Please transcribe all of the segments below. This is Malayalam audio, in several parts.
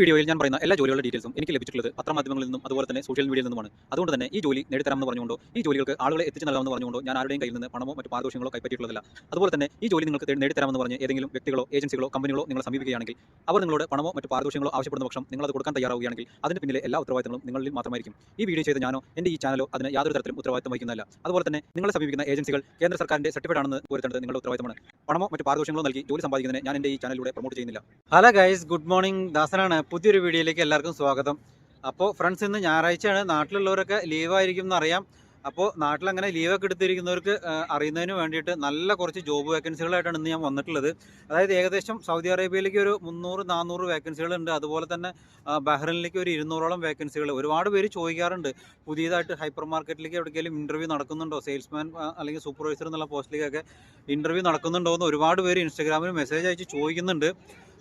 വീഡിയോയിൽ ഞാൻ പറയുന്ന എല്ലാ ജോലികളുടെ ഡീറ്റെയിൽസും എനിക്ക് ലഭിച്ചിട്ടുള്ളത് പത്രമാധ്യമങ്ങളിൽ നിന്നും അതുപോലെ തന്നെ സോഷ്യൽ മീഡിയയിൽ നിന്നുമാണ്. അതുകൊണ്ട് തന്നെ ഈ ജോലി നേടിത്തരാമെന്ന് പറഞ്ഞുകൊണ്ടോ ഈ ജോലികൾക്ക് ആളുകളെ എത്തിച്ചു നൽകാമെന്ന് പറഞ്ഞുകൊണ്ടോ ഞാൻ ആരുടെയും കയ്യിൽ നിന്ന് പണമോ മറ്റു പാദോഷങ്ങളോ കൈപ്പറ്റിയിട്ടുള്ളതല്ല. അതുപോലെ തന്നെ ഈ ജോലി നിങ്ങൾക്ക് നേടിത്തരാമെന്ന് പറഞ്ഞ് ഏതെങ്കിലും വ്യക്തികളോ ഏജൻസികളോ കമ്പനികളോ നിങ്ങളെ സമീപിക്കുകയാണെങ്കിൽ അവർ നിങ്ങളോട് പണമോ മറ്റു പാദോഷങ്ങളോ ആവശ്യപ്പെടുന്ന പക്ഷം നിങ്ങൾ അത് കൊടുക്കാൻ തയ്യാറാവുകയാണെങ്കിൽ അതിന് പിന്നിലെ എല്ലാ ഉത്തരവാദിത്തങ്ങളും നിങ്ങളിൽ മാത്രമായിരിക്കും. ഈ വീഡിയോ ചെയ്ത ഞാനോ എന്റെ ഈ ചാനലോ അതിന് യാതൊരു തരത്തിലും ഉത്തരവാദിത്തം വഹിക്കുന്നതല്ല. അതുപോലെ തന്നെ നിങ്ങളെ സമീപിക്കുന്ന ഏജൻസികൾ കേന്ദ്ര സർക്കാരിന്റെ സർട്ടിഫിക്കറ്റ് ആണെന്ന് വരുത്തേണ്ടത് നിങ്ങളുടെ ഉത്തരവാദിത്തമാണ്. പണമോ മറ്റു പാദോഷങ്ങളോ നൽകി ജോലി സമ്പാദിക്കുന്നതിന് ഞാൻ എന്റെ ഈ ചാനലിലൂടെ പ്രൊമോട്ട് ചെയ്യുന്നില്ല. ഹലോ ഗൈസ് ഗുഡ് മോർണിംഗ് ദാസനാണ്. പുതിയൊരു വീഡിയോയിലേക്ക് എല്ലാവർക്കും സ്വാഗതം. അപ്പോൾ ഫ്രണ്ട്സ് ഇന്ന് ഞായറാഴ്ചയാണ്. നാട്ടിലുള്ളവരൊക്കെ ലീവായിരിക്കും എന്നറിയാം അപ്പോൾ നാട്ടിലങ്ങനെ ലീവൊക്കെ എടുത്തിരിക്കുന്നവർക്ക് അറിയുന്നതിന് വേണ്ടിയിട്ട് നല്ല കുറച്ച് ജോബ് വേക്കൻസികളായിട്ടാണ് ഇന്ന് ഞാൻ വന്നിട്ടുള്ളത്. അതായത് ഏകദേശം സൗദി അറേബ്യയിലേക്ക് ഒരു മുന്നൂറ് നാനൂറ് വേക്കൻസികളുണ്ട് അതുപോലെ തന്നെ ബഹ്റിനിലേക്ക് ഒരു ഇരുന്നൂറോളം വേക്കൻസികൾ ഒരുപാട് പേര് ചോദിക്കാറുണ്ട്. പുതിയതായിട്ട് ഹൈപ്പർ മാർക്കറ്റിലേക്ക് എവിടെയെങ്കിലും ഇന്റർവ്യൂ നടക്കുന്നുണ്ടോ? സെയിൽസ്മാൻ അല്ലെങ്കിൽ സൂപ്പർവൈസർ എന്നുള്ള പോസ്റ്റിലേക്കൊക്കെ ഇന്റർവ്യൂ നടക്കുന്നുണ്ടോ എന്ന് ഒരുപാട് പേര് ഇൻസ്റ്റാഗ്രാമിൽ മെസ്സേജ് അയച്ച് ചോദിക്കുന്നുണ്ട്.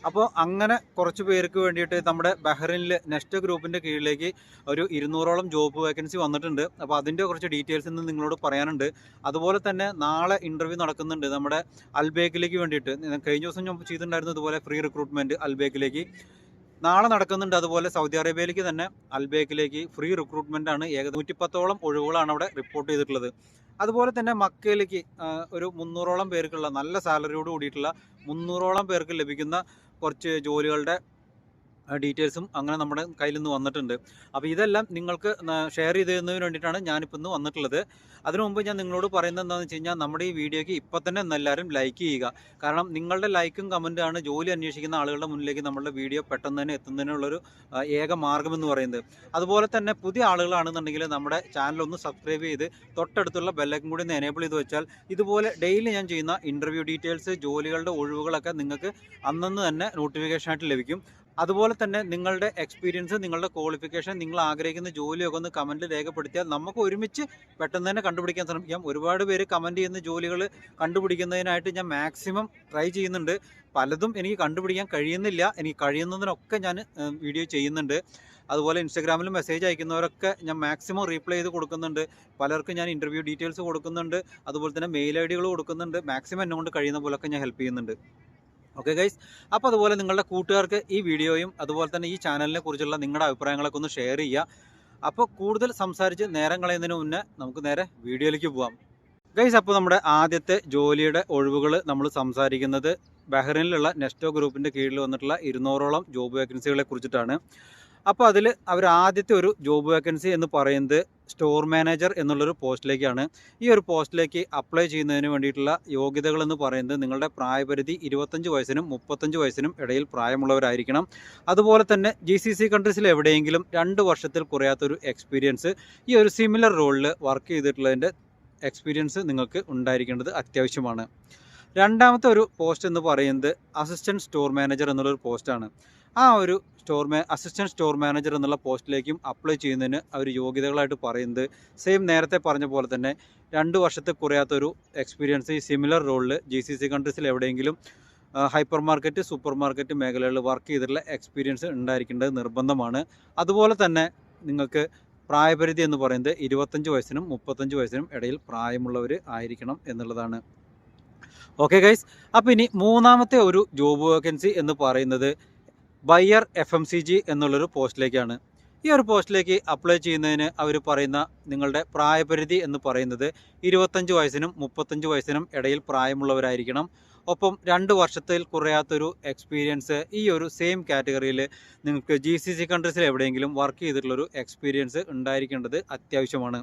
അപ്പോൾ അങ്ങനെ കുറച്ച് പേർക്ക് വേണ്ടിയിട്ട് നമ്മുടെ ബഹ്റിനിൽ നെക്സ്റ്റ് ഗ്രൂപ്പിന്റെ കീഴിലേക്ക് ഒരു ഇരുന്നൂറോളം ജോബ് വേക്കൻസി വന്നിട്ടുണ്ട്. അപ്പോൾ അതിന്റെ കുറച്ച് ഡീറ്റെയിൽസ് ഇന്ന് നിങ്ങളോട് പറയാനുണ്ട്. അതുപോലെ തന്നെ നാളെ ഇന്റർവ്യൂ നടക്കുന്നുണ്ട് നമ്മുടെ അൽബേക്കിലേക്ക് വേണ്ടിയിട്ട്. കഴിഞ്ഞ ദിവസം ഞാൻ ചെയ്തിട്ടുണ്ടായിരുന്നു ഇതുപോലെ ഫ്രീ റിക്രൂട്ട്മെന്റ് അൽബേക്കിലേക്ക്. നാളെ നടക്കുന്നുണ്ട് അതുപോലെ സൗദി അറേബ്യയിലേക്ക് തന്നെ അൽബേക്കിലേക്ക് ഫ്രീ റിക്രൂട്ട്മെന്റ് ആണ് ഏകദേശം നൂറ്റിപ്പത്തോളം ഒഴിവുകളാണ് അവിടെ റിപ്പോർട്ട് ചെയ്തിട്ടുള്ളത്. അതുപോലെ തന്നെ മക്കയിലേക്ക് ഒരു മുന്നൂറോളം പേർക്കുള്ള നല്ല സാലറിയോട് കൂടിയിട്ടുള്ള മുന്നൂറോളം പേർക്ക് ലഭിക്കുന്ന കുറച്ച് ജോലികളുടെ ഡീറ്റെയിൽസും അങ്ങനെ നമ്മുടെ കയ്യിൽ നിന്ന് വന്നിട്ടുണ്ട്. അപ്പോൾ ഇതെല്ലാം നിങ്ങൾക്ക് ഷെയർ ചെയ്ത് തരുന്നതിന് വേണ്ടിയിട്ടാണ് ഞാനിപ്പോൾ ഇന്ന് വന്നിട്ടുള്ളത്. അതിനു മുമ്പ് ഞാൻ നിങ്ങളോട് പറയുന്നത് എന്താണെന്ന് വെച്ച് കഴിഞ്ഞാൽ നമ്മുടെ ഈ വീഡിയോയ്ക്ക് ഇപ്പം തന്നെ എല്ലാവരും ലൈക്ക് ചെയ്യുക. കാരണം നിങ്ങളുടെ ലൈക്കും കമന്റാണ് ജോലി അന്വേഷിക്കുന്ന ആളുകളുടെ മുന്നിലേക്ക് നമ്മളുടെ വീഡിയോ പെട്ടെന്ന് തന്നെ എത്തുന്നതിനുള്ളൊരു ഏക മാർഗം എന്ന് പറയുന്നത്. അതുപോലെ തന്നെ പുതിയ ആളുകളാണെന്നുണ്ടെങ്കിൽ നമ്മുടെ ചാനൽ ഒന്ന് സബ്സ്ക്രൈബ് ചെയ്ത് തൊട്ടടുത്തുള്ള ബെല്ലൈക്കും കൂടി ഒന്ന് എനേബിൾ ചെയ്ത് വെച്ചാൽ ഇതുപോലെ ഡെയിലി ഞാൻ ചെയ്യുന്ന ഇന്റർവ്യൂ ഡീറ്റെയിൽസ് ജോലികളുടെ ഒഴിവുകളൊക്കെ നിങ്ങൾക്ക് അന്നന്ന് തന്നെ നോട്ടിഫിക്കേഷനായിട്ട് ലഭിക്കും. അതുപോലെ തന്നെ നിങ്ങളുടെ എക്സ്പീരിയൻസ് നിങ്ങളുടെ ക്വാളിഫിക്കേഷൻ നിങ്ങൾ ആഗ്രഹിക്കുന്ന ജോലിയൊക്കെ ഒന്ന് കമന്റിൽ രേഖപ്പെടുത്തിയാൽ നമുക്ക് ഒരുമിച്ച് പെട്ടെന്ന് തന്നെ കണ്ടുപിടിക്കാൻ ശ്രമിക്കാം. ഒരുപാട് പേര് കമന്റ് ചെയ്യുന്ന ജോലികൾ കണ്ടുപിടിക്കുന്നതിനായിട്ട് ഞാൻ മാക്സിമം ട്രൈ ചെയ്യുന്നുണ്ട്. പലതും എനിക്ക് കണ്ടുപിടിക്കാൻ കഴിയുന്നില്ല. എനിക്ക് കഴിയുന്നതിനൊക്കെ ഞാൻ വീഡിയോ ചെയ്യുന്നുണ്ട്. അതുപോലെ ഇൻസ്റ്റാഗ്രാമിൽ മെസ്സേജ് അയക്കുന്നവരൊക്കെ ഞാൻ മാക്സിമം റീപ്ലൈ ചെയ്ത് കൊടുക്കുന്നുണ്ട്. പലർക്കും ഞാൻ ഇന്റർവ്യൂ ഡീറ്റെയിൽസ് കൊടുക്കുന്നുണ്ട്. അതുപോലെ തന്നെ മെയിൽ ഐ ഡികൾ കൊടുക്കുന്നുണ്ട്. മാക്സിമം എന്നെ കൊണ്ട് കഴിയുന്ന പോലൊക്കെ ഞാൻ ഹെൽപ്പ് ചെയ്യുന്നുണ്ട്. ഓക്കെ ഗൈസ് അപ്പോൾ അതുപോലെ നിങ്ങളുടെ കൂട്ടുകാർക്ക് ഈ വീഡിയോയും അതുപോലെ തന്നെ ഈ ചാനലിനെ കുറിച്ചുള്ള നിങ്ങളുടെ അഭിപ്രായങ്ങളൊക്കെ ഒന്ന് ഷെയർ ചെയ്യുക. അപ്പോൾ കൂടുതൽ സംസാരിച്ച് നേരം കളയുന്നതിന് മുന്നേ നമുക്ക് നേരെ വീഡിയോയിലേക്ക് പോവാം. ഗൈസ് അപ്പോൾ നമ്മുടെ ആദ്യത്തെ ജോലിയുടെ ഒഴിവുകൾ നമ്മൾ സംസാരിക്കുന്നത് ബഹ്റിനിലുള്ള നെസ്റ്റോ ഗ്രൂപ്പിന്റെ കീഴിൽ വന്നിട്ടുള്ള ഇരുന്നൂറോളം ജോബ് വേക്കൻസികളെ കുറിച്ചിട്ടാണ്. അപ്പോൾ അതിൽ അവർ ആദ്യത്തെ ഒരു ജോബ് വേക്കൻസി എന്ന് പറയുന്നത് സ്റ്റോർ മാനേജർ എന്നുള്ളൊരു പോസ്റ്റിലേക്കാണ്. ഈ ഒരു പോസ്റ്റിലേക്ക് അപ്ലൈ ചെയ്യുന്നതിന് വേണ്ടിയിട്ടുള്ള യോഗ്യതകളെന്ന് പറയുന്നത് നിങ്ങളുടെ പ്രായപരിധി ഇരുപത്തഞ്ച് വയസ്സിനും മുപ്പത്തഞ്ച് വയസ്സിനും ഇടയിൽ പ്രായമുള്ളവരായിരിക്കണം. അതുപോലെ തന്നെ ജി സി സി കൺട്രീസിൽ എവിടെയെങ്കിലും രണ്ട് വർഷത്തിൽ കുറയാത്തൊരു എക്സ്പീരിയൻസ് ഈ ഒരു സിമിലർ റോളിൽ വർക്ക് ചെയ്തിട്ടുള്ളതിന്റെ എക്സ്പീരിയൻസ് നിങ്ങൾക്ക് ഉണ്ടായിരിക്കേണ്ടത് അത്യാവശ്യമാണ്. രണ്ടാമത്തെ ഒരു പോസ്റ്റ് എന്ന് പറയുന്നത് അസിസ്റ്റന്റ് സ്റ്റോർ മാനേജർ എന്നുള്ളൊരു പോസ്റ്റാണ് ആ ഒരു സ്റ്റോർ മാ അസിസ്റ്റന്റ് സ്റ്റോർ മാനേജർ എന്നുള്ള പോസ്റ്റിലേക്കും അപ്ലൈ ചെയ്യുന്നതിന് അവർ യോഗ്യതകളായിട്ട് പറയുന്നത് സെയിം നേരത്തെ പറഞ്ഞ പോലെ തന്നെ രണ്ട് വർഷത്തെ കുറയാത്തൊരു എക്സ്പീരിയൻസ് ഈ സിമിലർ റോളിൽ ജി സി സി കൺട്രീസിൽ എവിടെയെങ്കിലും ഹൈപ്പർ മാർക്കറ്റ് സൂപ്പർ മാർക്കറ്റ് മേഖലകളിൽ വർക്ക് ചെയ്തിട്ടുള്ള എക്സ്പീരിയൻസ് ഉണ്ടായിരിക്കേണ്ടത് നിർബന്ധമാണ്. അതുപോലെ തന്നെ നിങ്ങൾക്ക് പ്രായപരിധി എന്ന് പറയുന്നത് ഇരുപത്തഞ്ച് വയസ്സിനും മുപ്പത്തഞ്ച് വയസ്സിനും ഇടയിൽ പ്രായമുള്ളവർ ആയിരിക്കണം എന്നുള്ളതാണ്. ഓക്കെ ഗൈസ് അപ്പോൾ ഇനി മൂന്നാമത്തെ ഒരു ജോബ് വേക്കൻസി എന്ന് പറയുന്നത് buyer F M C G എന്നുള്ളൊരു പോസ്റ്റിലേക്കാണ്. ഈ ഒരു പോസ്റ്റിലേക്ക് അപ്ലൈ ചെയ്യുന്നതിന് അവർ പറയുന്ന നിങ്ങളുടെ പ്രായപരിധി എന്ന് പറയുന്നത് ഇരുപത്തഞ്ച് വയസ്സിനും മുപ്പത്തഞ്ച് വയസ്സിനും ഇടയിൽ പ്രായമുള്ളവരായിരിക്കണം. ഒപ്പം രണ്ട് വർഷത്തിൽ കുറയാത്തൊരു എക്സ്പീരിയൻസ് ഈ ഒരു സെയിം കാറ്റഗറിയിൽ നിങ്ങൾക്ക് ജി സി സി കൺട്രീസിൽ എവിടെയെങ്കിലും വർക്ക് ചെയ്തിട്ടുള്ളൊരു എക്സ്പീരിയൻസ് ഉണ്ടായിരിക്കേണ്ടത് അത്യാവശ്യമാണ്.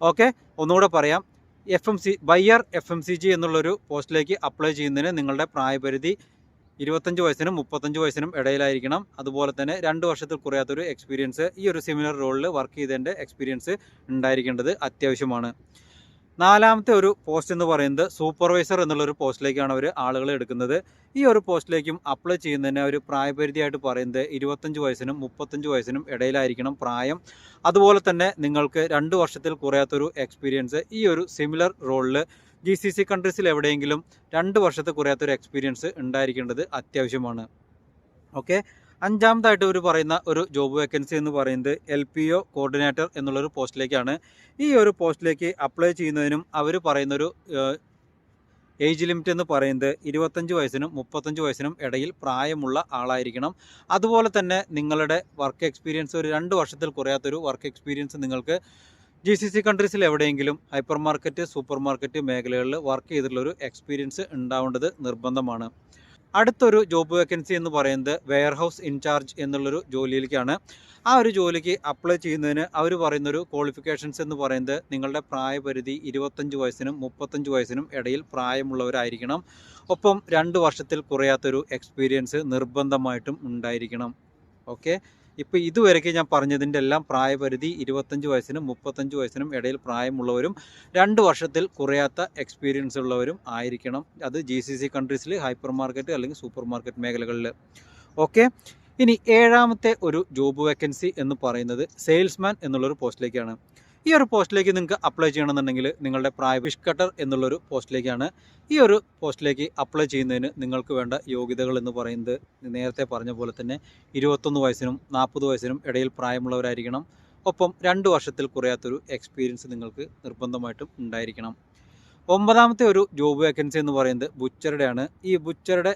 ഓക്കെ ഒന്നുകൂടെ പറയാം. F M C buyer F M C G എന്നുള്ളൊരു പോസ്റ്റിലേക്ക് അപ്ലൈ ചെയ്യുന്നതിന് നിങ്ങളുടെ പ്രായപരിധി ഇരുപത്തഞ്ച് വയസ്സിനും മുപ്പത്തഞ്ച് വയസ്സിനും ഇടയിലായിരിക്കണം. അതുപോലെ തന്നെ രണ്ട് വർഷത്തിൽ കുറയാത്തൊരു എക്സ്പീരിയൻസ് ഈ ഒരു സിമിലർ റോളിൽ വർക്ക് ചെയ്തതിന്റെ എക്സ്പീരിയൻസ് ഉണ്ടായിരിക്കേണ്ടത് അത്യാവശ്യമാണ്. നാലാമത്തെ ഒരു പോസ്റ്റ് എന്ന് പറയുന്നത് സൂപ്പർവൈസർ എന്നുള്ളൊരു പോസ്റ്റിലേക്കാണ് അവർ ആളുകളെ എടുക്കുന്നത്. ഈ ഒരു പോസ്റ്റിലേക്കും അപ്ലൈ ചെയ്യുന്നതിന് ഒരു പ്രായപരിധിയായിട്ട് പറയുന്നത് ഇരുപത്തഞ്ച് വയസ്സിനും മുപ്പത്തഞ്ച് വയസ്സിനും ഇടയിലായിരിക്കണം പ്രായം. അതുപോലെ തന്നെ നിങ്ങൾക്ക് രണ്ട് വർഷത്തിൽ കുറയാത്തൊരു എക്സ്പീരിയൻസ് ഈ ഒരു സിമിലർ റോളിൽ ജി സി സി കൺട്രീസിൽ എവിടെയെങ്കിലും രണ്ട് വർഷത്തിൽ കുറയാത്തൊരു എക്സ്പീരിയൻസ് ഉണ്ടായിരിക്കേണ്ടത് അത്യാവശ്യമാണ്. ഓക്കെ അഞ്ചാമതായിട്ട് ഇവർ പറയുന്ന ഒരു ജോബ് വേക്കൻസി എന്ന് പറയുന്നത് എൽ പി ഒ കോർഡിനേറ്റർ എന്നുള്ളൊരു പോസ്റ്റിലേക്കാണ്. ഈ ഒരു പോസ്റ്റിലേക്ക് അപ്ലൈ ചെയ്യുന്നതിനും അവർ പറയുന്നൊരു ഏജ് ലിമിറ്റ് എന്ന് പറയുന്നത് ഇരുപത്തഞ്ച് വയസ്സിനും മുപ്പത്തഞ്ച് വയസ്സിനും ഇടയിൽ പ്രായമുള്ള ആളായിരിക്കണം. അതുപോലെ തന്നെ നിങ്ങളുടെ വർക്ക് എക്സ്പീരിയൻസ് ഒരു രണ്ട് വർഷത്തിൽ കുറയാത്തൊരു വർക്ക് എക്സ്പീരിയൻസ് നിങ്ങൾക്ക് ജി സി സി കൺട്രീസിൽ എവിടെയെങ്കിലും ഹൈപ്പർ മാർക്കറ്റ് സൂപ്പർ മാർക്കറ്റ് മേഖലകളിൽ വർക്ക് ചെയ്തിട്ടുള്ളൊരു എക്സ്പീരിയൻസ് ഉണ്ടാവേണ്ടത് നിർബന്ധമാണ്. അടുത്തൊരു ജോബ് വേക്കൻസി എന്ന് പറയുന്നത് വെയർ ഹൗസ് ഇൻചാർജ് എന്നുള്ളൊരു ജോലിയിലേക്കാണ്. ആ ഒരു ജോലിക്ക് അപ്ലൈ ചെയ്യുന്നതിന് അവർ പറയുന്നൊരു ക്വാളിഫിക്കേഷൻസ് എന്ന് പറയുന്നത് നിങ്ങളുടെ പ്രായപരിധി ഇരുപത്തഞ്ച് വയസ്സിനും മുപ്പത്തഞ്ച് വയസ്സിനും ഇടയിൽ പ്രായമുള്ളവരായിരിക്കണം. ഒപ്പം രണ്ട് വർഷത്തിൽ കുറയാത്തൊരു എക്സ്പീരിയൻസ് നിർബന്ധമായിട്ടും ഉണ്ടായിരിക്കണം. ഓക്കെ ഇപ്പോൾ ഇതുവരെയ്ക്ക് ഞാൻ പറഞ്ഞതിന്റെ എല്ലാം പ്രായപരിധി ഇരുപത്തഞ്ച് വയസ്സിനും മുപ്പത്തഞ്ച് വയസ്സിനും ഇടയിൽ പ്രായമുള്ളവരും രണ്ട് വർഷത്തിൽ കുറയാത്ത എക്സ്പീരിയൻസ് ഉള്ളവരും ആയിരിക്കണം. അത് ജി സി സി കൺട്രീസിൽ ഹൈപ്പർ മാർക്കറ്റ് അല്ലെങ്കിൽ സൂപ്പർ മാർക്കറ്റ് മേഖലകളിൽ ഓക്കെ ഇനി ഏഴാമത്തെ ഒരു ജോബ് വേക്കൻസി എന്ന് പറയുന്നത് സെയിൽസ്മാൻ എന്നുള്ളൊരു പോസ്റ്റിലേക്കാണ് ഈ ഒരു പോസ്റ്റിലേക്ക് നിങ്ങൾക്ക് അപ്ലൈ ചെയ്യണമെന്നുണ്ടെങ്കിൽ നിങ്ങളുടെ പ്രായ ഫിഷ് കട്ടർ എന്നുള്ളൊരു പോസ്റ്റിലേക്കാണ്. ഈ ഒരു പോസ്റ്റിലേക്ക് അപ്ലൈ ചെയ്യുന്നതിന് നിങ്ങൾക്ക് വേണ്ട യോഗ്യതകൾ എന്ന് പറയുന്നത് നേരത്തെ പറഞ്ഞ പോലെ തന്നെ ഇരുപത്തൊന്ന് വയസ്സിനും നാൽപ്പത് വയസ്സിനും ഇടയിൽ പ്രായമുള്ളവരായിരിക്കണം. ഒപ്പം രണ്ട് വർഷത്തിൽ കുറയാത്തൊരു എക്സ്പീരിയൻസ് നിങ്ങൾക്ക് നിർബന്ധമായിട്ടും ഉണ്ടായിരിക്കണം. ഒമ്പതാമത്തെ ഒരു ജോബ് വേക്കൻസി എന്ന് പറയുന്നത് ബുച്ചറുടെയാണ് ഈ ബുച്ചറുടെ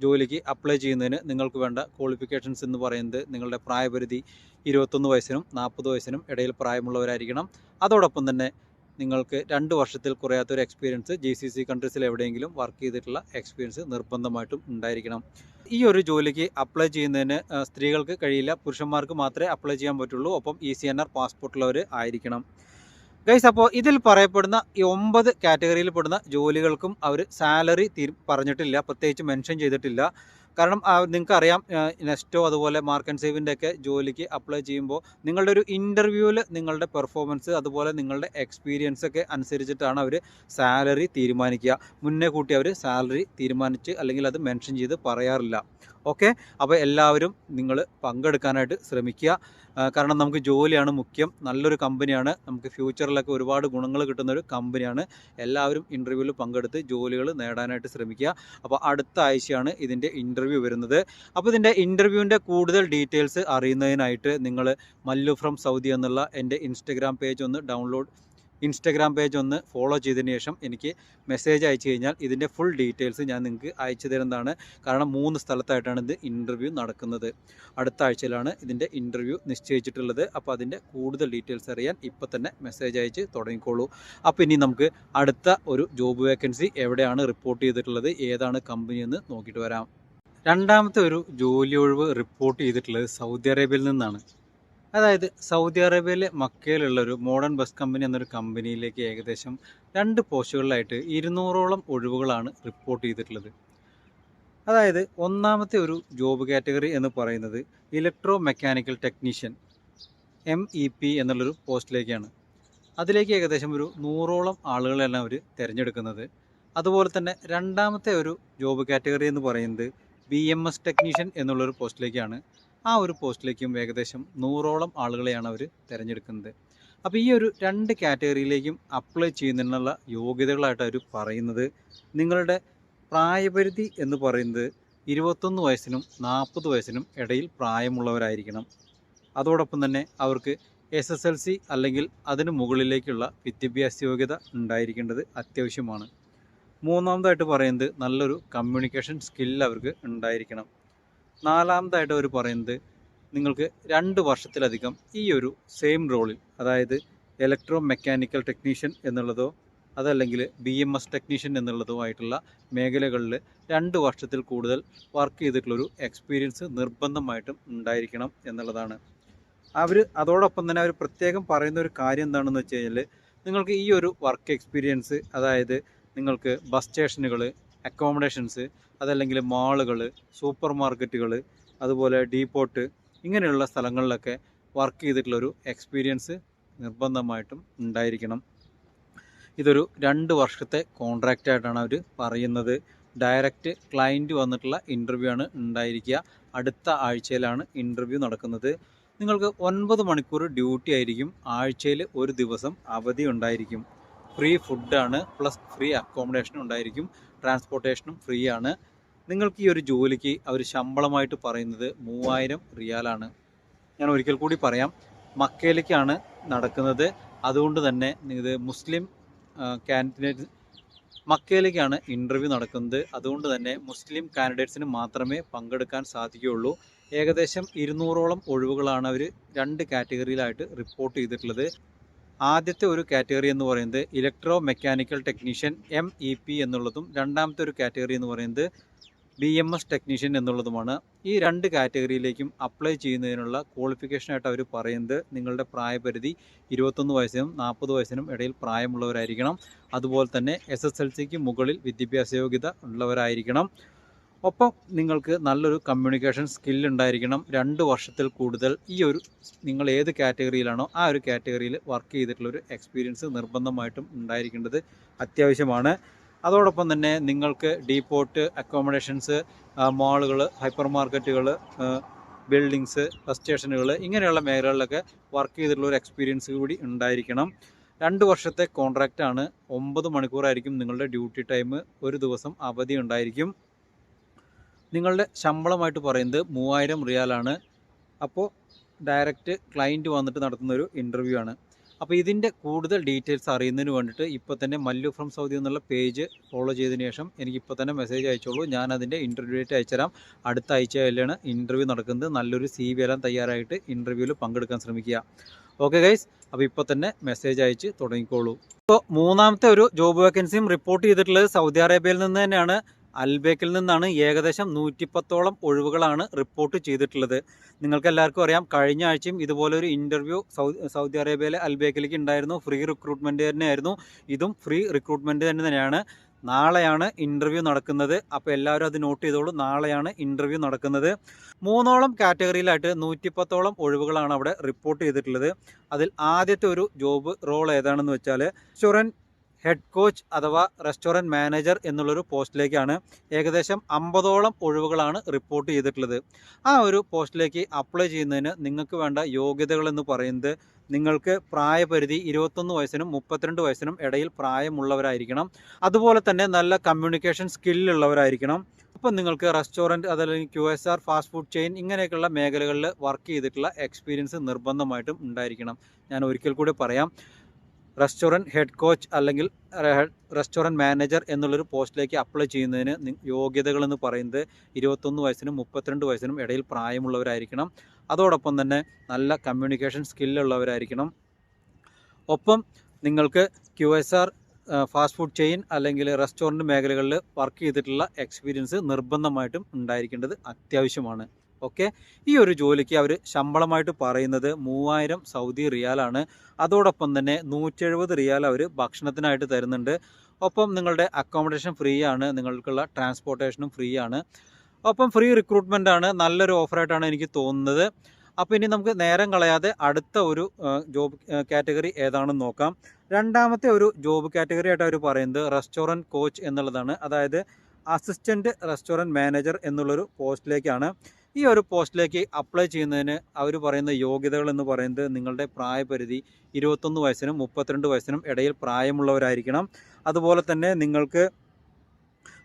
ജോലിക്ക് അപ്ലൈ ചെയ്യുന്നതിന് നിങ്ങൾക്ക് വേണ്ട ക്വാളിഫിക്കേഷൻസ് എന്ന് പറയുന്നത് നിങ്ങളുടെ പ്രായപരിധി ഇരുപത്തൊന്ന് വയസ്സിനും നാൽപ്പത് വയസ്സിനും ഇടയിൽ പ്രായമുള്ളവരായിരിക്കണം. അതോടൊപ്പം തന്നെ നിങ്ങൾക്ക് രണ്ട് വർഷത്തിൽ കുറയാത്തൊരു എക്സ്പീരിയൻസ് ജി സി സി കൺട്രീസിൽ എവിടെയെങ്കിലും വർക്ക് ചെയ്തിട്ടുള്ള എക്സ്പീരിയൻസ് നിർബന്ധമായിട്ടും ഉണ്ടായിരിക്കണം. ഈ ഒരു ജോലിക്ക് അപ്ലൈ ചെയ്യുന്നതിന് സ്ത്രീകൾക്ക് കഴിയില്ല പുരുഷന്മാർക്ക് മാത്രമേ അപ്ലൈ ചെയ്യാൻ പറ്റുള്ളൂ. ഒപ്പം ഇ സി എൻ ആർ പാസ്പോർട്ടുള്ളവർ ആയിരിക്കണം. ഗൈസ് അപ്പോൾ ഇതിൽ പറയപ്പെടുന്ന ഈ ഒമ്പത് കാറ്റഗറിയിൽ പെടുന്ന ജോലികൾക്കും അവർ സാലറി തീ പറഞ്ഞിട്ടില്ല പ്രത്യേകിച്ച് മെൻഷൻ ചെയ്തിട്ടില്ല. കാരണം നിങ്ങൾക്കറിയാം നെസ്റ്റോ അതുപോലെ മാർക്ക് ആൻഡ് സേവിന്റെ ഒക്കെ ജോലിക്ക് അപ്ലൈ ചെയ്യുമ്പോൾ നിങ്ങളുടെ ഒരു ഇന്റർവ്യൂവിൽ നിങ്ങളുടെ പെർഫോമൻസ് അതുപോലെ നിങ്ങളുടെ എക്സ്പീരിയൻസ് ഒക്കെ അനുസരിച്ചിട്ടാണ് അവർ സാലറി തീരുമാനിക്കുക. മുന്നേ കൂട്ടി അവർ സാലറി തീരുമാനിച്ച് അല്ലെങ്കിൽ അത് മെൻഷൻ ചെയ്ത് പറയാറില്ല. ഓക്കെ? അപ്പോൾ എല്ലാവരും നിങ്ങൾ പങ്കെടുക്കാനായിട്ട് ശ്രമിക്കുക. കാരണം നമുക്ക് ജോലിയാണ് മുഖ്യം. നല്ലൊരു കമ്പനിയാണ്. നമുക്ക് ഫ്യൂച്ചറിലൊക്കെ ഒരുപാട് ഗുണങ്ങൾ കിട്ടുന്ന ഒരു കമ്പനിയാണ്. എല്ലാവരും ഇന്റർവ്യൂവിൽ പങ്കെടുത്ത് ജോലികൾ നേടാനായിട്ട് ശ്രമിക്കുക. അപ്പോൾ അടുത്ത ആഴ്ചയാണ് ഇതിന്റെ ഇന്റർവ്യൂ വരുന്നത്. അപ്പോൾ ഇതിന്റെ ഇന്റർവ്യൂവിന്റെ കൂടുതൽ ഡീറ്റെയിൽസ് അറിയുന്നതിനായിട്ട് നിങ്ങൾ മല്ലു ഫ്രം സൗദി എന്നുള്ള എന്റെ ഇൻസ്റ്റഗ്രാം പേജ് ഒന്ന് ഡൗൺലോഡ് ഇൻസ്റ്റഗ്രാം പേജ് ഒന്ന് ഫോളോ ചെയ്തതിന് ശേഷം എനിക്ക് മെസ്സേജ് അയച്ചു കഴിഞ്ഞാൽ ഇതിന്റെ ഫുൾ ഡീറ്റെയിൽസ് ഞാൻ നിങ്ങൾക്ക് അയച്ചു തരുന്നതാണ്. കാരണം മൂന്ന് സ്ഥലത്തായിട്ടാണ് ഇത് ഇന്റർവ്യൂ നടക്കുന്നത്. അടുത്ത ആഴ്ചയിലാണ് ഇതിന്റെ ഇന്റർവ്യൂ നിശ്ചയിച്ചിട്ടുള്ളത്. അപ്പോൾ അതിന്റെ കൂടുതൽ ഡീറ്റെയിൽസ് അറിയാൻ ഇപ്പോൾ തന്നെ മെസ്സേജ് അയച്ച് തുടങ്ങിക്കോളൂ. അപ്പോൾ ഇനി നമുക്ക് അടുത്ത ഒരു ജോബ് വേക്കൻസി എവിടെയാണ് റിപ്പോർട്ട് ചെയ്തിട്ടുള്ളത്? ഏതാണ് കമ്പനി എന്ന് നോക്കിയിട്ട് വരാം. രണ്ടാമത്തെ ഒരു ജോലി ഒഴിവ് റിപ്പോർട്ട് ചെയ്തിട്ടുള്ളത് സൗദി അറേബ്യയിൽ നിന്നാണ്. അതായത് സൗദി അറേബ്യയിലെ മക്കയിലുള്ള ഒരു മോഡേൺ ബസ് കമ്പനി എന്നൊരു കമ്പനിയിലേക്ക് ഏകദേശം രണ്ട് പോസ്റ്റുകളിലായിട്ട് ഇരുന്നൂറോളം ഒഴിവുകളാണ് റിപ്പോർട്ട് ചെയ്തിട്ടുള്ളത്. അതായത് ഒന്നാമത്തെ ഒരു ജോബ് കാറ്റഗറി എന്ന് പറയുന്നത് electro mechanical technician M E P എന്നുള്ളൊരു പോസ്റ്റിലേക്കാണ്. അതിലേക്ക് ഏകദേശം ഒരു നൂറോളം ആളുകളെല്ലാം അവർ തിരഞ്ഞെടുക്കുന്നത്. അതുപോലെ തന്നെ രണ്ടാമത്തെ ഒരു ജോബ് കാറ്റഗറി എന്ന് പറയുന്നത് ബി എം എസ് ടെക്നീഷ്യൻ എന്നുള്ളൊരു പോസ്റ്റിലേക്കാണ്. ആ ഒരു പോസ്റ്റിലേക്കും ഏകദേശം നൂറോളം ആളുകളെയാണ് അവർ തിരഞ്ഞെടുക്കുന്നത്. അപ്പോൾ ഈ ഒരു രണ്ട് കാറ്റഗറിയിലേക്കും അപ്ലൈ ചെയ്യുന്നതിനുള്ള യോഗ്യതകളായിട്ട് അവർ പറയുന്നത് നിങ്ങളുടെ പ്രായപരിധി എന്ന് പറയുന്നത് ഇരുപത്തൊന്ന് വയസ്സിനും നാൽപ്പത് വയസ്സിനും ഇടയിൽ പ്രായമുള്ളവരായിരിക്കണം. അതോടൊപ്പം തന്നെ അവർക്ക് എസ് എസ് എൽ സി അല്ലെങ്കിൽ അതിന് മുകളിലേക്കുള്ള വിദ്യാഭ്യാസ യോഗ്യത ഉണ്ടായിരിക്കേണ്ടത് അത്യാവശ്യമാണ്. മൂന്നാമതായിട്ട് പറയുന്നത് നല്ലൊരു കമ്മ്യൂണിക്കേഷൻ സ്കിൽ അവർക്ക് ഉണ്ടായിരിക്കണം. നാലാമതായിട്ട് അവർ പറയുന്നത് നിങ്ങൾക്ക് രണ്ട് വർഷത്തിലധികം ഈ ഒരു സെയിം റോളിൽ അതായത് ഇലക്ട്രോ മെക്കാനിക്കൽ ടെക്നീഷ്യൻ എന്നുള്ളതോ അതല്ലെങ്കിൽ ബി എം എസ് ടെക്നീഷ്യൻ എന്നുള്ളതോ ആയിട്ടുള്ള മേഖലകളിൽ രണ്ട് വർഷത്തിൽ കൂടുതൽ വർക്ക് ചെയ്തിട്ടുള്ളൊരു എക്സ്പീരിയൻസ് നിർബന്ധമായിട്ടും ഉണ്ടായിരിക്കണം എന്നുള്ളതാണ്. അവർ അതോടൊപ്പം തന്നെ അവർ പ്രത്യേകം പറയുന്ന ഒരു കാര്യം എന്താണെന്ന് വെച്ച് കഴിഞ്ഞാൽ നിങ്ങൾക്ക് ഈ ഒരു വർക്ക് എക്സ്പീരിയൻസ് അതായത് നിങ്ങൾക്ക് ബസ് സ്റ്റേഷനുകൾ അക്കോമഡേഷൻസ് അതല്ലെങ്കിൽ മാളുകൾ സൂപ്പർ മാർക്കറ്റുകൾ അതുപോലെ ഡീപോട്ട് ഇങ്ങനെയുള്ള സ്ഥലങ്ങളിലൊക്കെ വർക്ക് ചെയ്തിട്ടുള്ളൊരു എക്സ്പീരിയൻസ് നിർബന്ധമായിട്ടും ഉണ്ടായിരിക്കണം. ഇതൊരു രണ്ട് വർഷത്തെ കോൺട്രാക്റ്റ് ആയിട്ടാണ് അവർ പറയുന്നത്. ഡയറക്റ്റ് ക്ലയന്റ് വന്നിട്ടുള്ള ഇന്റർവ്യൂ ആണ് ഉണ്ടായിരിക്കുക. അടുത്ത ആഴ്ചയിലാണ് ഇന്റർവ്യൂ നടക്കുന്നത്. നിങ്ങൾക്ക് ഒൻപത് മണിക്കൂർ ഡ്യൂട്ടി ആയിരിക്കും. ആഴ്ചയിൽ ഒരു ദിവസം അവധി ഉണ്ടായിരിക്കും. ഫ്രീ ഫുഡാണ് പ്ലസ് ഫ്രീ അക്കോമഡേഷൻ ഉണ്ടായിരിക്കും. ട്രാൻസ്പോർട്ടേഷനും ഫ്രീ ആണ് നിങ്ങൾക്ക് ഈ ഒരു ജോലിക്ക് അവർ ശമ്പളമായിട്ട് പറയുന്നത് മൂവായിരം റിയാലാണ്. ഞാൻ ഒരിക്കൽ കൂടി പറയാം മക്കയിലേക്കാണ് നടക്കുന്നത്. അതുകൊണ്ട് തന്നെ ഇത് മുസ്ലിം കാൻഡിഡേറ്റ് മക്കയിലേക്കാണ് ഇന്റർവ്യൂ നടക്കുന്നത്. അതുകൊണ്ട് തന്നെ മുസ്ലിം കാൻഡിഡേറ്റ്സിന് മാത്രമേ പങ്കെടുക്കാൻ സാധിക്കുകയുള്ളൂ. ഏകദേശം ഇരുന്നൂറോളം ഒഴിവുകളാണ് അവർ രണ്ട് കാറ്റഗറിയിലായിട്ട് റിപ്പോർട്ട് ചെയ്തിട്ടുള്ളത്. ആദ്യത്തെ ഒരു കാറ്റഗറി എന്ന് പറയുന്നത് electro mechanical technician M E P എന്നുള്ളതും രണ്ടാമത്തെ ഒരു കാറ്റഗറി എന്ന് പറയുന്നത് ബി എം എസ് ടെക്നീഷ്യൻ എന്നുള്ളതുമാണ്. ഈ രണ്ട് കാറ്റഗറിയിലേക്കും അപ്ലൈ ചെയ്യുന്നതിനുള്ള ക്വാളിഫിക്കേഷനായിട്ട് അവർ പറയുന്നത് നിങ്ങളുടെ പ്രായപരിധി ഇരുപത്തൊന്ന് വയസ്സിനും നാൽപ്പത് വയസ്സിനും ഇടയിൽ പ്രായമുള്ളവരായിരിക്കണം. അതുപോലെ തന്നെ എസ് എസ് എൽ സിക്ക് മുകളിൽ വിദ്യാഭ്യാസ യോഗ്യത ഉള്ളവരായിരിക്കണം. ഒപ്പം നിങ്ങൾക്ക് നല്ലൊരു കമ്മ്യൂണിക്കേഷൻ സ്കിൽ ഉണ്ടായിരിക്കണം. രണ്ട് വർഷത്തിൽ കൂടുതൽ ഈ ഒരു നിങ്ങൾ ഏത് കാറ്റഗറിയിലാണോ ആ ഒരു കാറ്റഗറിയിൽ വർക്ക് ചെയ്തിട്ടുള്ള ഒരു എക്സ്പീരിയൻസ് നിർബന്ധമായിട്ടും ഉണ്ടായിരിക്കേണ്ടത് അത്യാവശ്യമാണ്. അതോടൊപ്പം തന്നെ നിങ്ങൾക്ക് ഡീപോർട്ട് അക്കോമഡേഷൻസ് മാളുകൾ ഹൈപ്പർ മാർക്കറ്റുകൾ ബിൽഡിങ്സ് ബസ് സ്റ്റേഷനുകൾ ഇങ്ങനെയുള്ള മേഖലകളിലൊക്കെ വർക്ക് ചെയ്തിട്ടുള്ള ഒരു എക്സ്പീരിയൻസ് കൂടി ഉണ്ടായിരിക്കണം. രണ്ട് വർഷത്തെ കോൺട്രാക്റ്റാണ് ഒമ്പത് മണിക്കൂറായിരിക്കും നിങ്ങളുടെ ഡ്യൂട്ടി ടൈം ഒരു ദിവസം അവധി ഉണ്ടായിരിക്കും. നിങ്ങളുടെ ശമ്പളമായിട്ട് പറയുന്നത് മൂവായിരം റിയാലാണ്. അപ്പോൾ ഡയറക്റ്റ് ക്ലയന്റ് വന്നിട്ട് നടത്തുന്നൊരു ഇന്റർവ്യൂ ആണ്. അപ്പോൾ ഇതിന്റെ കൂടുതൽ ഡീറ്റെയിൽസ് അറിയുന്നതിന് വേണ്ടിയിട്ട് ഇപ്പോൾ തന്നെ മല്ലു ഫ്രം സൗദി എന്നുള്ള പേജ് ഫോളോ ചെയ്തതിന് ശേഷം എനിക്ക് ഇപ്പോൾ തന്നെ മെസ്സേജ് അയച്ചോളൂ. ഞാൻ അതിന്റെ ഇന്റർവ്യൂ ഡേറ്റ് അയച്ചുതരാം. അടുത്ത ആഴ്ചയിലാണ് ഇന്റർവ്യൂ നടക്കുന്നത്. നല്ലൊരു സി വി എല്ലാം തയ്യാറായിട്ട് ഇന്റർവ്യൂവിൽ പങ്കെടുക്കാൻ ശ്രമിക്കുക. ഓക്കെ ഗൈസ് അപ്പോൾ ഇപ്പോൾ തന്നെ മെസ്സേജ് അയച്ച് തുടങ്ങിക്കോളൂ. ഇപ്പോൾ മൂന്നാമത്തെ ഒരു ജോബ് വേക്കൻസിയും റിപ്പോർട്ട് ചെയ്തിട്ടുള്ളത് സൗദി അറേബ്യയിൽ നിന്ന് തന്നെയാണ്. അൽബേക്കിൽ നിന്നാണ് ഏകദേശം നൂറ്റിപ്പത്തോളം ഒഴിവുകളാണ് റിപ്പോർട്ട് ചെയ്തിട്ടുള്ളത്. നിങ്ങൾക്ക് എല്ലാവർക്കും അറിയാം കഴിഞ്ഞ ആഴ്ചയും ഇതുപോലെ ഒരു ഇന്റർവ്യൂ സൗദി അറേബ്യയിലെ അൽബേക്കിലേക്ക് ഉണ്ടായിരുന്നു. ഫ്രീ റിക്രൂട്ട്മെന്റ് തന്നെയായിരുന്നു. ഇതും ഫ്രീ റിക്രൂട്ട്മെന്റ് തന്നെ തന്നെയാണ്. നാളെയാണ് ഇന്റർവ്യൂ നടക്കുന്നത്. അപ്പോൾ എല്ലാവരും അത് നോട്ട് ചെയ്തോളൂ. നാളെയാണ് ഇന്റർവ്യൂ നടക്കുന്നത്. മൂന്നോളം കാറ്റഗറിയിലായിട്ട് നൂറ്റിപ്പത്തോളം ഒഴിവുകളാണ് അവിടെ റിപ്പോർട്ട് ചെയ്തിട്ടുള്ളത്. അതിൽ ആദ്യത്തെ ഒരു ജോബ് റോൾ ഏതാണെന്ന് വെച്ചാൽ റെസ്റ്റോറന്റ് ഹെഡ് കോച്ച് അഥവാ റെസ്റ്റോറന്റ് മാനേജർ എന്നുള്ളൊരു പോസ്റ്റിലേക്കാണ് ഏകദേശം അമ്പതോളം ഒഴിവുകളാണ് റിപ്പോർട്ട് ചെയ്തിട്ടുള്ളത്. ആ ഒരു പോസ്റ്റിലേക്ക് അപ്ലൈ ചെയ്യുന്നതിന് നിങ്ങൾക്ക് വേണ്ട യോഗ്യതകളെന്ന് പറയുന്നത് നിങ്ങൾക്ക് പ്രായപരിധി ഇരുപത്തൊന്ന് വയസ്സിനും മുപ്പത്തിരണ്ട് വയസ്സിനും ഇടയിൽ പ്രായമുള്ളവരായിരിക്കണം. അതുപോലെ തന്നെ നല്ല കമ്മ്യൂണിക്കേഷൻ സ്കില്ലുള്ളവരായിരിക്കണം അപ്പം നിങ്ങൾക്ക് റെസ്റ്റോറന്റ് അതല്ലെങ്കിൽ Q S R fast food chain ഇങ്ങനെയൊക്കെയുള്ള മേഖലകളിൽ വർക്ക് ചെയ്തിട്ടുള്ള എക്സ്പീരിയൻസ് നിർബന്ധമായിട്ടും ഉണ്ടായിരിക്കണം. ഞാൻ ഒരിക്കൽ കൂടി പറയാം. റെസ്റ്റോറന്റ് ഹെഡ് കോച്ച് അല്ലെങ്കിൽ റെസ്റ്റോറന്റ് മാനേജർ എന്നുള്ളൊരു പോസ്റ്റിലേക്ക് അപ്ലൈ ചെയ്യുന്നതിന് യോഗ്യതകളെന്ന് പറയുന്നത് ഇരുപത്തൊന്ന് വയസ്സിനും മുപ്പത്തിരണ്ട് വയസ്സിനും ഇടയിൽ പ്രായമുള്ളവരായിരിക്കണം. അതോടൊപ്പം തന്നെ നല്ല കമ്മ്യൂണിക്കേഷൻ സ്കില്ലുള്ളവരായിരിക്കണം ഒപ്പം നിങ്ങൾക്ക് Q S R fast food chain അല്ലെങ്കിൽ റെസ്റ്റോറന്റ് മേഖലകളിൽ വർക്ക് ചെയ്തിട്ടുള്ള എക്സ്പീരിയൻസ് നിർബന്ധമായിട്ടും ഉണ്ടായിരിക്കേണ്ടത് അത്യാവശ്യമാണ്. ഓക്കെ ഈ ഒരു ജോലിക്ക് അവർ ശമ്പളമായിട്ട് പറയുന്നത് മൂവായിരം സൗദി റിയാലാണ്. അതോടൊപ്പം തന്നെ നൂറ്റെഴുപത് റിയാൽ അവർ ഭക്ഷണത്തിനായിട്ട് തരുന്നുണ്ട്. ഒപ്പം നിങ്ങളുടെ അക്കോമഡേഷൻ ഫ്രീ ആണ് നിങ്ങൾക്കുള്ള ട്രാൻസ്പോർട്ടേഷനും ഫ്രീ ആണ് ഒപ്പം ഫ്രീ റിക്രൂട്ട്മെന്റ് ആണ്. നല്ലൊരു ഓഫറായിട്ടാണ് എനിക്ക് തോന്നുന്നത്. അപ്പോൾ ഇനി നമുക്ക് നേരം കളയാതെ അടുത്ത ഒരു ജോബ് കാറ്റഗറി ഏതാണെന്ന് നോക്കാം. രണ്ടാമത്തെ ഒരു ജോബ് കാറ്റഗറി ആയിട്ട് അവർ പറയുന്നത് റെസ്റ്റോറന്റ് കോച്ച് എന്നുള്ളതാണ്. അതായത് അസിസ്റ്റന്റ് റെസ്റ്റോറന്റ് മാനേജർ എന്നുള്ളൊരു പോസ്റ്റിലേക്കാണ് ഈ ഒരു പോസ്റ്റിലേക്ക് അപ്ലൈ ചെയ്യുന്നതിന് അവർ പറയുന്ന യോഗ്യതകൾ എന്ന് പറയുന്നത് നിങ്ങളുടെ പ്രായപരിധി ഇരുപത്തൊന്ന് വയസ്സിനും മുപ്പത്തിരണ്ട് വയസ്സിനും ഇടയിൽ പ്രായമുള്ളവരായിരിക്കണം. അതുപോലെ തന്നെ നിങ്ങൾക്ക്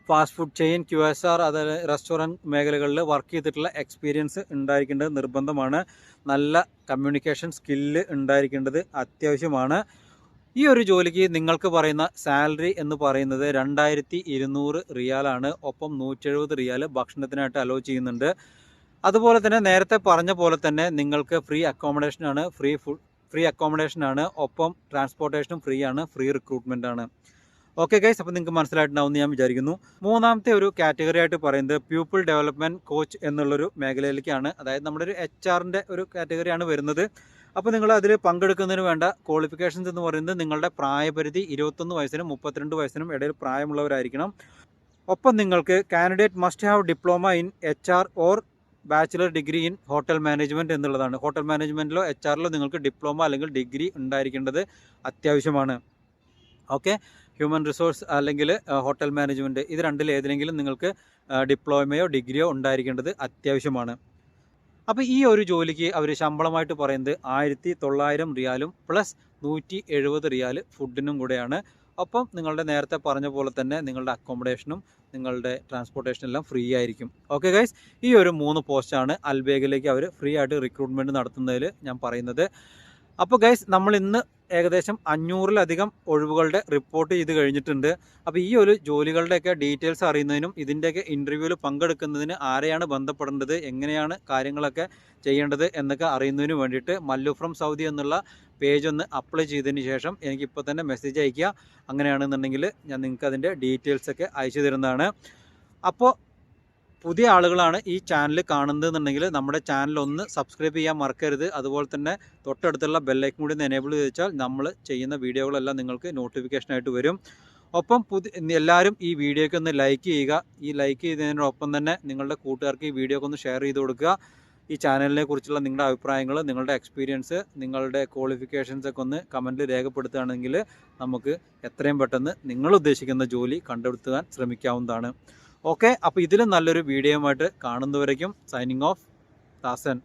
fast food chain Q S R അതായത് റെസ്റ്റോറന്റ് മേഖലകളിൽ വർക്ക് ചെയ്തിട്ടുള്ള എക്സ്പീരിയൻസ് ഉണ്ടായിരിക്കേണ്ടത് നിർബന്ധമാണ്. നല്ല കമ്മ്യൂണിക്കേഷൻ സ്കില്ല് ഉണ്ടായിരിക്കേണ്ടത് അത്യാവശ്യമാണ്. ഈ ഒരു ജോലിക്ക് നിങ്ങൾക്ക് പറയുന്ന സാലറി എന്ന് പറയുന്നത് രണ്ടായിരത്തി ഇരുന്നൂറ് റിയാലാണ്. ഒപ്പം നൂറ്റെഴുപത് റിയാൽ ഭക്ഷണത്തിനായിട്ട് അലോ ചെയ്യുന്നുണ്ട്. അതുപോലെ തന്നെ നേരത്തെ പറഞ്ഞ പോലെ തന്നെ നിങ്ങൾക്ക് ഫ്രീ അക്കോമഡേഷനാണ് ഫ്രീ ഫുഡ് ഫ്രീ അക്കോമഡേഷനാണ് ഒപ്പം ട്രാൻസ്പോർട്ടേഷനും ഫ്രീ ആണ് ഫ്രീ റിക്രൂട്ട്മെന്റ് ആണ്. ഓക്കെ ഗൈസ് അപ്പോൾ നിങ്ങൾക്ക് മനസ്സിലായിട്ടുണ്ടാവും ഞാൻ വിചാരിക്കുന്നു. മൂന്നാമത്തെ ഒരു കാറ്റഗറി ആയിട്ട് പറയുന്നത് പ്യൂപ്പിൾ ഡെവലപ്മെന്റ് കോച്ച് എന്നുള്ളൊരു മേഖലയിലേക്കാണ്. അതായത് നമ്മുടെ ഒരു എച്ച് ആറിന്റെ ഒരു കാറ്റഗറിയാണ് വരുന്നത്. അപ്പോൾ നിങ്ങൾ അതിൽ പങ്കെടുക്കുന്നതിന് വേണ്ട ക്വാളിഫിക്കേഷൻസ് എന്ന് പറയുന്നത് നിങ്ങളുടെ പ്രായപരിധി ഇരുപത്തൊന്ന് വയസ്സിനും മുപ്പത്തിരണ്ട് വയസ്സിനും ഇടയിൽ പ്രായമുള്ളവരായിരിക്കണം. ഒപ്പം നിങ്ങൾക്ക് candidate must have diploma in H R or bachelor degree in hotel management എന്നുള്ളതാണ്. ഹോട്ടൽ മാനേജ്മെന്റിലോ എച്ച് ആറിലോ നിങ്ങൾക്ക് ഡിപ്ലോമ അല്ലെങ്കിൽ ഡിഗ്രി ഉണ്ടായിരിക്കേണ്ടത് അത്യാവശ്യമാണ്. ഓക്കെ ഹ്യൂമൻ റിസോഴ്സ് അല്ലെങ്കിൽ ഹോട്ടൽ മാനേജ്മെന്റ് ഇത് രണ്ടിൽ ഏതിലെങ്കിലും നിങ്ങൾക്ക് ഡിപ്ലോമയോ ഡിഗ്രിയോ ഉണ്ടായിരിക്കേണ്ടത് അത്യാവശ്യമാണ്. അപ്പോൾ ഈ ഒരു ജോലിക്ക് അവർ ശമ്പളമായിട്ട് പറയുന്നത് ആയിരത്തി തൊള്ളായിരം റിയാലും പ്ലസ് നൂറ്റി എഴുപത് റിയാൽ ഫുഡിനും കൂടെയാണ്. ഒപ്പം നിങ്ങളുടെ നേരത്തെ പറഞ്ഞ പോലെ തന്നെ നിങ്ങളുടെ അക്കോമഡേഷനും നിങ്ങളുടെ ട്രാൻസ്പോർട്ടേഷൻ എല്ലാം ഫ്രീ ആയിരിക്കും. ഓക്കെ ഗൈസ് ഈ ഒരു മൂന്ന് പോസ്റ്റാണ് അൽബേഗിലേക്ക് അവർ ഫ്രീ ആയിട്ട് റിക്രൂട്ട്മെന്റ് നടത്തുന്നതിൽ ഞാൻ പറയുന്നത്. അപ്പോൾ ഗൈസ് നമ്മൾ ഇന്ന് ഏകദേശം അഞ്ഞൂറിലധികം ഒഴിവുകളുടെ റിപ്പോർട്ട് ചെയ്ത് കഴിഞ്ഞിട്ടുണ്ട്. അപ്പോൾ ഈ ഒരു ജോലികളുടെയൊക്കെ ഡീറ്റെയിൽസ് അറിയുന്നതിനും ഇതിന്റെയൊക്കെ ഇന്റർവ്യൂവിൽ പങ്കെടുക്കുന്നതിന് ആരെയാണ് ബന്ധപ്പെടേണ്ടത് എങ്ങനെയാണ് കാര്യങ്ങളൊക്കെ ചെയ്യേണ്ടത് എന്നൊക്കെ അറിയുന്നതിന് വേണ്ടിയിട്ട് മല്ലു ഫ്രം സൗദി എന്നുള്ള പേജ് ഒന്ന് അപ്ലൈ ചെയ്തതിന് ശേഷം എനിക്ക് ഇപ്പോൾ തന്നെ മെസ്സേജ് അയയ്ക്കുക. അങ്ങനെയാണെന്നുണ്ടെങ്കിൽ ഞാൻ നിങ്ങൾക്ക് അതിന്റെ ഡീറ്റെയിൽസ് ഒക്കെ അയച്ചു തരുന്നതാണ്. അപ്പോൾ പുതിയ ആളുകളാണ് ഈ ചാനൽ കാണുന്നതെന്നുണ്ടെങ്കിൽ നമ്മുടെ ചാനൽ ഒന്ന് സബ്സ്ക്രൈബ് ചെയ്യാൻ മറക്കരുത്. അതുപോലെ തന്നെ തൊട്ടടുത്തുള്ള ബെല്ലൈക്കൻ കൂടി ഒന്ന് എനേബിൾ ചെയ്ത് വെച്ചാൽ നമ്മൾ ചെയ്യുന്ന വീഡിയോകളെല്ലാം നിങ്ങൾക്ക് നോട്ടിഫിക്കേഷൻ ആയിട്ട് വരും. ഒപ്പം പുതിയ എല്ലാവരും ഈ വീഡിയോയ്ക്ക് ഒന്ന് ലൈക്ക് ചെയ്യുക. ഈ ലൈക്ക് ചെയ്തതിനോടൊപ്പം തന്നെ നിങ്ങളുടെ കൂട്ടുകാർക്ക് ഈ വീഡിയോക്കൊന്ന് ഷെയർ ചെയ്ത് കൊടുക്കുക. ഈ ചാനലിനെ കുറിച്ചുള്ള നിങ്ങളുടെ അഭിപ്രായങ്ങൾ നിങ്ങളുടെ എക്സ്പീരിയൻസ് നിങ്ങളുടെ ക്വാളിഫിക്കേഷൻസ് ഒക്കെ ഒന്ന് കമന്റിൽ രേഖപ്പെടുത്തുകയാണെങ്കിൽ നമുക്ക് എത്രയും പെട്ടെന്ന് നിങ്ങൾ ഉദ്ദേശിക്കുന്ന ജോലി കണ്ടെടുത്തുവാൻ ശ്രമിക്കാവുന്നതാണ്. ഓക്കെ അപ്പോൾ ഇതിലും നല്ലൊരു വീഡിയോയുമായിട്ട് കാണുന്നവരേക്കും സൈനിങ് ഓഫ് ദാസൻ.